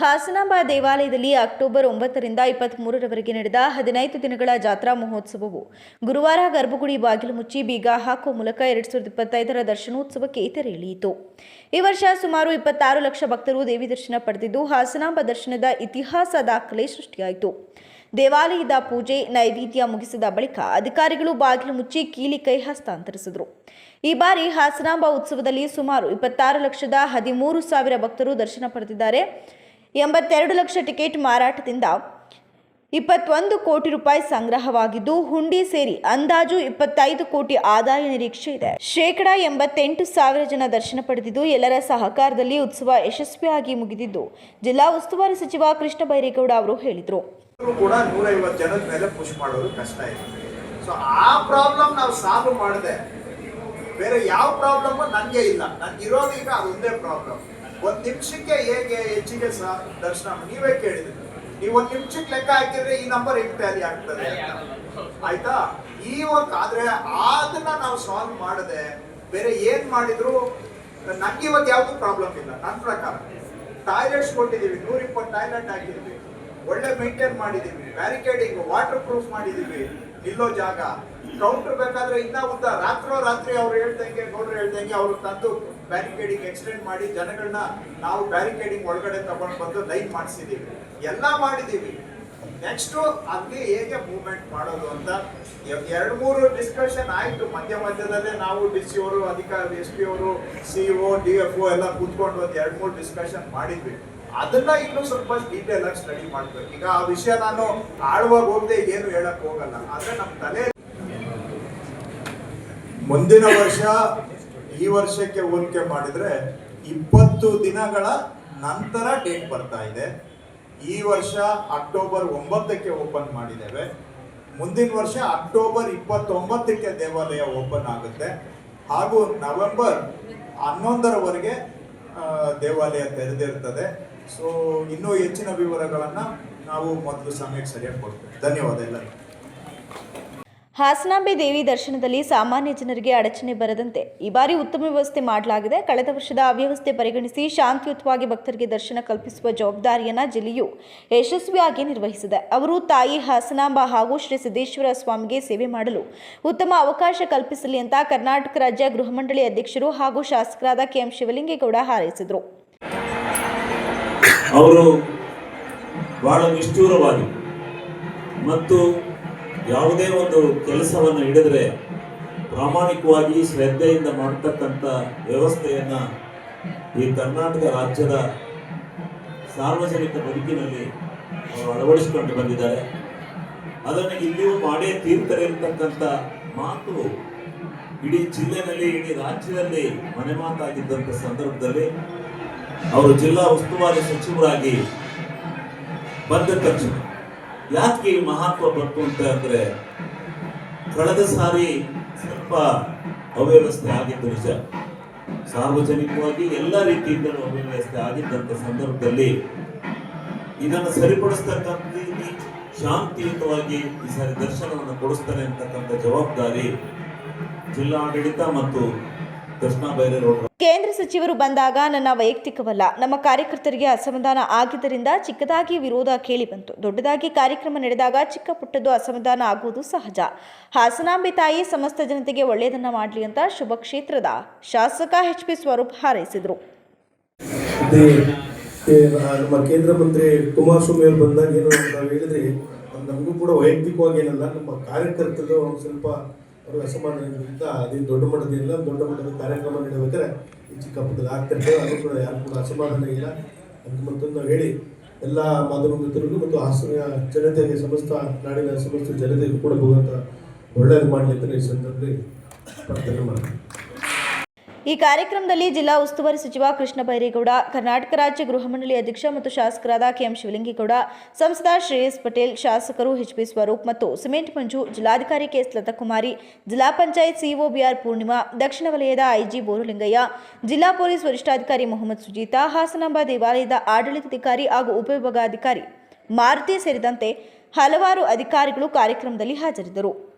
ಹಾಸನಾಂಬ ದೇವಾಲಯದಲ್ಲಿ ಅಕ್ಟೋಬರ್ ಒಂಬತ್ತರಿಂದ ಇಪ್ಪತ್ತ್ಮೂರರವರೆಗೆ ನಡೆದ ಹದಿನೈದು ದಿನಗಳ ಜಾತ್ರಾ ಮಹೋತ್ಸವವು. ಗುರುವಾರ ಗರ್ಭಗುಡಿ ಬಾಗಿಲು ಮುಚ್ಚಿ ಬೀಗ ಹಾಕುವ ಮೂಲಕ ಎರಡು ಸಾವಿರದ ಇಪ್ಪತ್ತೈದರ ದರ್ಶನೋತ್ಸವಕ್ಕೆ ತೆರೆ ಇಳಿಯಿತು ಈ ವರ್ಷ ಸುಮಾರು ಇಪ್ಪತ್ತಾರು ಲಕ್ಷ ಭಕ್ತರು ದೇವಿ ದರ್ಶನ ಪಡೆದಿದ್ದು, ಹಾಸನಾಂಬ ದರ್ಶನದ ಇತಿಹಾಸ ದಾಖಲೆ ಸೃಷ್ಟಿಯಾಯಿತು. ದೇವಾಲಯದ ಪೂಜೆ, ನೈವೇದ್ಯ ಮುಗಿಸಿದ ಬಳಿಕ ಅಧಿಕಾರಿಗಳು ಬಾಗಿಲು ಮುಚ್ಚಿ ಕೀಲಿ ಕೈ ಹಸ್ತಾಂತರಿಸಿದರು. ಈ ಬಾರಿ ಹಾಸನಾಂಬ ಉತ್ಸವದಲ್ಲಿ ಸುಮಾರು ಇಪ್ಪತ್ತಾರು ಲಕ್ಷದ ಹದಿಮೂರು ಸಾವಿರ ಭಕ್ತರು ದರ್ಶನ ಪಡೆದಿದ್ದಾರೆ. ಎಂಬತ್ತೆರಡು ಲಕ್ಷ ಟಿಕೆಟ್ ಮಾರಾಟದಿಂದ ಇಪ್ಪತ್ತೊಂದು ಕೋಟಿ ರೂಪಾಯಿ ಸಂಗ್ರಹವಾಗಿದ್ದು, ಹುಂಡಿ ಸೇರಿ ಅಂದಾಜು ಇಪ್ಪತ್ತೈದು ಕೋಟಿ ಆದಾಯ ನಿರೀಕ್ಷೆ ಇದೆ. ಶೇಕಡ ಎಂಬತ್ತೆಂಟು ಸಾವಿರ ಜನ ದರ್ಶನ ಪಡೆದಿದ್ದು, ಎಲ್ಲರ ಸಹಕಾರದಲ್ಲಿ ಉತ್ಸವ ಯಶಸ್ವಿಯಾಗಿ ಮುಗಿದಿದ್ದು, ಜಿಲ್ಲಾ ಉಸ್ತುವಾರಿ ಸಚಿವ ಕೃಷ್ಣ ಬೈರೇಗೌಡ ಅವರು ಹೇಳಿದರು. ಕೂಡ ಜನದ ಮೇಲೆ ಪುಷ್ ಮಾಡೋದು ಕಷ್ಟ ಸೊ ಆ ಪ್ರಾಬ್ಲಮ್ ನಾವು ಸಾಲ್ವ್ ಮಾಡಿದೆ. ಬೇರೆ ಯಾವ ಪ್ರಾಬ್ಲಮ್ ನನಗೆ ಇಲ್ಲ. ನನಗೆ ಇರೋದು ಈಗ ಅದೊಂದೇ ಪ್ರಾಬ್ಲಮ್ ಒಂದ್ ನಿಮಿಷಕ್ಕೆ ಹೇಗೆ ಹೆಚ್ಚಿಗೆ ಸಹ ದರ್ಶನ ನೀವೇ ಕೇಳಿದ್ರಿ. ನೀವು ಒಂದ್ ನಿಮಿಷಕ್ಕೆ ಲೆಕ್ಕ ಹಾಕಿದ್ರೆ ಈ ನಂಬರ್ ಹೆಂಗ್ ಟ್ಯಾಲಿ ಆಗ್ತದೆ. ಆಯ್ತಾ? ಈ ಒಂದು ಆದ್ರೆ ಅದನ್ನ ನಾವು ಸಾಲ್ವ್ ಮಾಡದೆ ಬೇರೆ ಏನ್ ಮಾಡಿದ್ರು ನಂಗೆ ಇವತ್ತು ಯಾವ್ದು ಪ್ರಾಬ್ಲಮ್ ಇಲ್ಲ. ನನ್ನ ಪ್ರಕಾರ ಟಾಯ್ಲೆಟ್ಸ್ ಕೊಟ್ಟಿದೀವಿ ನೂರ ಇಪ್ಪತ್ತು ಟಾಯ್ಲೆಟ್ ಹಾಕಿದ್ವಿ. ಒಳ್ಳೆ ಮೇಂಟೈನ್ ಮಾಡಿದೀವಿ. ಬ್ಯಾರಿಕೇಡಿಂಗ್ ವಾಟರ್ ಪ್ರೂಫ್ ಮಾಡಿದೀವಿ. ನಿಲ್ಲೋ ಜಾಗ. ಕೌಂಟರ್ ಬೇಕಾದ್ರೆ ಇನ್ನ ಉದ್ದ ರಾತ್ರೋ ರಾತ್ರಿ ಅವ್ರು ಹೇಳ್ದಂಗೆ, ಗೌಡ್ರು ಹೇಳ್ದಂಗೆ ಅವ್ರು ತಂದು ಬ್ಯಾರಿಕೇಡಿಂಗ್ ಎಕ್ಸ್ಟೆಂಡ್ ಮಾಡಿ ಜನಗಳನ್ನ ನಾವು ಬ್ಯಾರಿಕೇಡಿಂಗ್ ಒಳಗಡೆ ತಗೊಂಡು ಬಂದು ಲೈನ್ ಮಾಡಿಸಿದೀವಿ. ಎಲ್ಲ ಮಾಡಿದೀವಿ. ನೆಕ್ಸ್ಟ್ ಅಲ್ಲಿ ಹೇಗೆ ಮೂವ್ಮೆಂಟ್ ಮಾಡೋದು ಅಂತ ಎರಡು ಮೂರು ಡಿಸ್ಕಷನ್ ಆಯ್ತು. ಮಧ್ಯ ಮಧ್ಯದಲ್ಲೇ ನಾವು ಡಿ ಸಿ ಅವರು, ಅಧಿಕಾರಿ ಎಸ್ ಪಿ ಅವರು ಒ ಡಿ ಎಫ್ ಒ ಎಲ್ಲ ಕೂತ್ಕೊಂಡು ಒಂದು ಎರಡು ಮೂರು ಡಿಸ್ಕಷನ್ ಮಾಡಿದ್ವಿ. ಅದನ್ನ ಇನ್ನೂ ಸ್ವಲ್ಪ ಡೀಟೇಲ್ ಆಗಿ ಸ್ಟಡಿ ಮಾಡ್ಬೇಕು. ಈಗ ಆ ವಿಷಯ ನಾನು ಆಳ್ವಾಗ ಹೋಗದೆ ಏನು ಹೇಳಕ್ ಹೋಗಲ್ಲ. ಆದ್ರೆ ನಮ್ಮ ತಲೆ ಮುಂದಿನ ವರ್ಷ, ಈ ವರ್ಷಕ್ಕೆ ಹೋಲಿಕೆ ಮಾಡಿದ್ರೆ ಇಪ್ಪತ್ತು ದಿನಗಳ ನಂತರ ಡೇಟ್ ಬರ್ತಾ ಇದೆ. ಈ ವರ್ಷ ಅಕ್ಟೋಬರ್ ಒಂಬತ್ತಕ್ಕೆ ಓಪನ್ ಮಾಡಿದ್ದೇವೆ. ಮುಂದಿನ ವರ್ಷ ಅಕ್ಟೋಬರ್ ಇಪ್ಪತ್ತೊಂಬತ್ತಕ್ಕೆ ದೇವಾಲಯ ಓಪನ್ ಆಗುತ್ತೆ. ಹಾಗೂ ನವೆಂಬರ್ ಹನ್ನೊಂದರವರೆಗೆ ದೇವಾಲಯ ತೆರೆದಿರ್ತದೆ. ಸೊ ಇನ್ನೂ ಹೆಚ್ಚಿನ ವಿವರಗಳನ್ನು ನಾವು ಮೊದಲು ಸಮಯಕ್ಕೆ ಸರಿಯಾಗಿ ಕೊಡ್ತೇವೆ. ಧನ್ಯವಾದ ಎಲ್ಲರಿಗೂ. ಹಾಸನಾಂಬೆ ದೇವಿ ದರ್ಶನದಲ್ಲಿ ಸಾಮಾನ್ಯ ಜನರಿಗೆ ಅಡಚಣೆ ಬರದಂತೆ ಈ ಬಾರಿ ಉತ್ತಮ ವ್ಯವಸ್ಥೆ ಮಾಡಲಾಗಿದೆ. ಕಳೆದ ವರ್ಷದ ಅವ್ಯವಸ್ಥೆ ಪರಿಗಣಿಸಿ ಶಾಂತಿಯುತವಾಗಿ ಭಕ್ತರಿಗೆ ದರ್ಶನ ಕಲ್ಪಿಸುವ ಜವಾಬ್ದಾರಿಯನ್ನು ಜಿಲ್ಲೆಯು ಯಶಸ್ವಿಯಾಗಿ ನಿರ್ವಹಿಸಿದೆ. ಅವರು ತಾಯಿ ಹಾಸನಾಂಬ ಹಾಗೂ ಶ್ರೀ ಸಿದ್ದೇಶ್ವರ ಸ್ವಾಮಿಗೆ ಸೇವೆ ಮಾಡಲು ಉತ್ತಮ ಅವಕಾಶ ಕಲ್ಪಿಸಲಿ ಅಂತ ಕರ್ನಾಟಕ ರಾಜ್ಯ ಗೃಹ ಮಂಡಳಿ ಅಧ್ಯಕ್ಷರು ಹಾಗೂ ಶಾಸಕರಾದ ಕೆಎಂ ಶಿವಲಿಂಗೇಗೌಡ ಹಾರೈಸಿದರು. ಅವರು ಬಹಳ ನಿಷ್ಠೂರವಾಗಿ ಮತ್ತು ಯಾವುದೇ ಒಂದು ಕೆಲಸವನ್ನು ಹಿಡಿದ್ರೆ ಪ್ರಾಮಾಣಿಕವಾಗಿ ಶ್ರದ್ಧೆಯಿಂದ ಮಾಡತಕ್ಕಂಥ ವ್ಯವಸ್ಥೆಯನ್ನು ಈ ಕರ್ನಾಟಕ ರಾಜ್ಯದ ಸಾರ್ವಜನಿಕ ಬದುಕಿನಲ್ಲಿ ಅವರು ಅಳವಡಿಸಿಕೊಂಡು ಬಂದಿದ್ದಾರೆ. ಅದನ್ನು ಇಲ್ಲಿಯೂ ಮಾಡೇ ತೀರ್ತಾರೆ ಅಂತಕ್ಕಂಥ ಮಾತು ಇಡೀ ಜಿಲ್ಲೆನಲ್ಲಿ, ಇಡೀ ರಾಜ್ಯದಲ್ಲಿ ಮನೆ ಮಾತಾಗಿದ್ದಂಥ ಸಂದರ್ಭದಲ್ಲಿ ಅವರು ಜಿಲ್ಲಾ ಉಸ್ತುವಾರಿ ಸಚಿವರಾಗಿ ಬಂದ ತಕ್ಷಣ ಯಾಕೆ ಮಹತ್ವ ಬಂತು ಅಂತ ಅಂದ್ರೆ ಕಳೆದ ಸಾರಿ ಸ್ವಲ್ಪ ಅವ್ಯವಸ್ಥೆ ಆಗಿದ್ದು ನಿಜ. ಸಾರ್ವಜನಿಕವಾಗಿ ಎಲ್ಲ ರೀತಿಯಿಂದಲೂ ಅವ್ಯವಸ್ಥೆ ಆಗಿದ್ದಂಥ ಸಂದರ್ಭದಲ್ಲಿ ಇದನ್ನು ಸರಿಪಡಿಸ್ತಕ್ಕಂಥ ಶಾಂತಿಯುತವಾಗಿ ಈ ಸಾರಿ ದರ್ಶನವನ್ನು ಕೊಡಿಸ್ತಾರೆ ಅಂತಕ್ಕಂಥ ಜವಾಬ್ದಾರಿ ಜಿಲ್ಲಾಡಳಿತ ಮತ್ತು ಕೇಂದ್ರ ಸಚಿವರು ಬಂದಾಗ ನನ್ನ ವೈಯಕ್ತಿಕವಲ್ಲ. ನಮ್ಮ ಕಾರ್ಯಕರ್ತರಿಗೆ ಅಸಮಾಧಾನ ಆಗಿದ್ದರಿಂದ ಚಿಕ್ಕದಾಗಿ ವಿರೋಧ ಕೇಳಿ ಬಂತು. ದೊಡ್ಡದಾಗಿ ಕಾರ್ಯಕ್ರಮ ನಡೆದಾಗ ಚಿಕ್ಕ ಪುಟ್ಟದ್ದು ಅಸಮಾಧಾನ ಆಗುವುದು ಸಹಜ. ಹಾಸನಾಂಬೆ ತಾಯಿ ಸಮಸ್ತ ಜನತೆಗೆ ಒಳ್ಳೆಯದನ್ನ ಮಾಡಲಿ ಅಂತ ಶುಭ ಕ್ಷೇತ್ರದ ಶಾಸಕ ಎಚ್ ಪಿ ಸ್ವರೂಪ್ ಹಾರೈಸಿದರು. ನಮ್ಮ ಕೇಂದ್ರ ಮಂತ್ರಿ ಕುಮಾರಸ್ವಾಮಿ ಅವರು ಬಂದಾಗ ಏನು ನಾವು ಹೇಳಿದ್ರೆ, ನಮಗೂ ಕೂಡ ವೈಯಕ್ತಿಕವಾಗಿ ಏನಲ್ಲ, ನಮ್ಮ ಕಾರ್ಯಕರ್ತರು ಸ್ವಲ್ಪ ಅವರು ಅದೇನು ದೊಡ್ಡ ಮಟ್ಟದಿಲ್ಲ ದೊಡ್ಡ ಮಟ್ಟದ ಕಾರ್ಯಕ್ರಮ ನಡೆಯಬೇಕಾದ್ರೆ ಈ ಚಿಕ್ಕ ಪುಟ್ಟದ ಆಗ್ತಿರ್ತೇವೆ. ಅದು ಕೂಡ ಯಾರು ಕೂಡ ಅಸಮಾಧಾನ ಇಲ್ಲ. ಅಂತ ಮತ್ತೊಂದು ನಾವು ಹೇಳಿ, ಎಲ್ಲ ಮಾಧ್ಯಮ ಮಿತ್ರರಿಗೂ ಮತ್ತು ಹಾಸನ ಜನತೆಗೆ ಸಮಸ್ತ ನಾಡಿನ ಸಮಸ್ತ ಜನತೆಗೂ ಕೂಡ ಭಗವಂತ ಒಳ್ಳೆಯದು ಮಾಡಲಿಕ್ಕೆ ಈ ಸಂದರ್ಭದಲ್ಲಿ ಪ್ರಾರ್ಥನೆ ಮಾಡ್ತೀನಿ ಈ ಕಾರ್ಯಕ್ರಮದಲ್ಲಿ ಜಿಲ್ಲಾ ಉಸ್ತುವಾರಿ ಸಚಿವ ಕೃಷ್ಣ ಬೈರೇಗೌಡ, ಕರ್ನಾಟಕ ರಾಜ್ಯ ಗೃಹ ಮಂಡಳಿ ಅಧ್ಯಕ್ಷ ಮತ್ತು ಶಾಸಕರಾದ ಕೆಎಂ ಶಿವಲಿಂಗೇಗೌಡ, ಸಂಸದ ಶ್ರೇಯಸ್ ಪಟೇಲ್, ಶಾಸಕರು ಎಚ್ ಪಿ ಸ್ವರೂಪ್ ಮತ್ತು ಸಿಮೆಂಟ್ ಮಂಜು, ಜಿಲ್ಲಾಧಿಕಾರಿ ಕೆಎಸ್ ಲತಾಕುಮಾರಿ, ಜಿಲ್ಲಾ ಪಂಚಾಯತ್ ಸಿಇಒ ಬಿಆರ್ ಪೂರ್ಣಿಮಾ, ದಕ್ಷಿಣ ವಲಯದ ಐಜಿ ಬೋರುಲಿಂಗಯ್ಯ, ಜಿಲ್ಲಾ ಪೊಲೀಸ್ ವರಿಷ್ಠಾಧಿಕಾರಿ ಮೊಹಮ್ಮದ್ ಸುಜೀತಾ, ಹಾಸನಾಂಬ ದೇವಾಲಯದ ಆಡಳಿತಾಧಿಕಾರಿ ಹಾಗೂ ಉಪವಿಭಾಗಾಧಿಕಾರಿ ಮಾರುತಿ ಸೇರಿದಂತೆ ಹಲವಾರು ಅಧಿಕಾರಿಗಳು ಕಾರ್ಯಕ್ರಮದಲ್ಲಿ ಹಾಜರಿದ್ದರು.